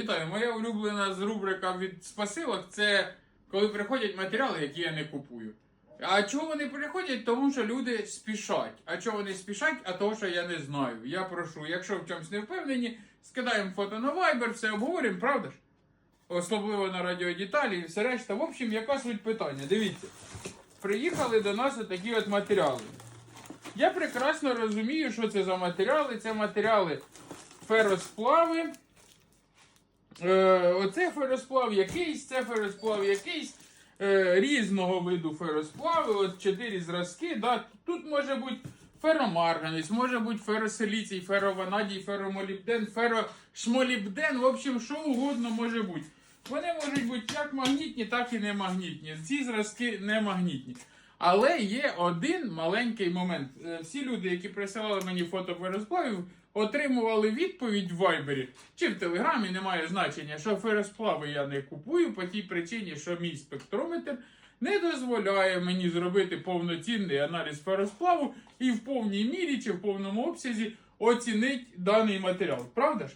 Вітаю, моя улюблена з рубрика від спасилок це коли приходять матеріали, які я не купую. А чого вони приходять? Тому що люди спішать. А чого вони спішать? А того, що я не знаю. Я прошу, якщо в чомусь не впевнені, скидаємо фото на Viber, все обговоримо, правда ж? Особливо на радіодеталі і все решта. В общем, яка суть питання? Дивіться. Приїхали до нас такі от матеріали. Я прекрасно розумію, що це за матеріали. Це матеріали феросплави. Е, оце феросплав якийсь, це феросплав якийсь. Е, різного виду феросплави, от чотири зразки. Да. Тут може бути феромарганець, може бути феросиліцій, ферованадій, феромолібден, ферошмолібден, в общем, що угодно може бути. Вони можуть бути як магнітні, так і не магнітні. Ці зразки не магнітні. Але є один маленький момент. Е, Всі люди, які присилали мені фото феросплавів, отримували відповідь в Вайбері чи в Телеграмі, немає значення, що феросплави я не купую по тій причині, що мій спектрометр не дозволяє мені зробити повноцінний аналіз феросплаву і в повній мірі чи в повному обсязі оцінити даний матеріал. Правда ж?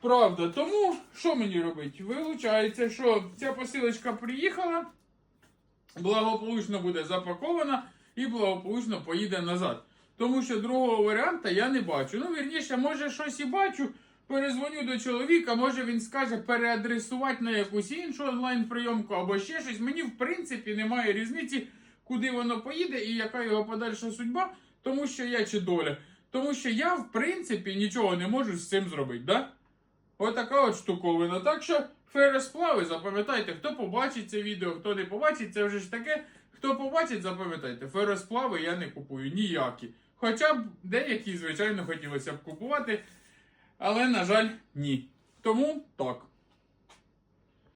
Правда, тому що мені робити? Вилучається, що ця посилочка приїхала, благополучно буде запакована і благополучно поїде назад. Тому що другого варіанта я не бачу. Ну, вірніше, може щось і бачу. Перезвоню до чоловіка, може він скаже переадресувати на якусь іншу онлайн-прийомку або ще щось. Мені, в принципі, немає різниці, куди воно поїде і яка його подальша судьба, тому що я чи доля. Тому що я, в принципі, нічого не можу з цим зробити, да? Отака от штуковина. Так що феросплави, запам'ятайте, хто побачить це відео, хто не побачить, це вже ж таке. Хто побачить, запам'ятайте, феросплави я не купую ніякі. Хоча б деякі, звичайно, хотілося б купувати, але, на жаль, ні. Тому так.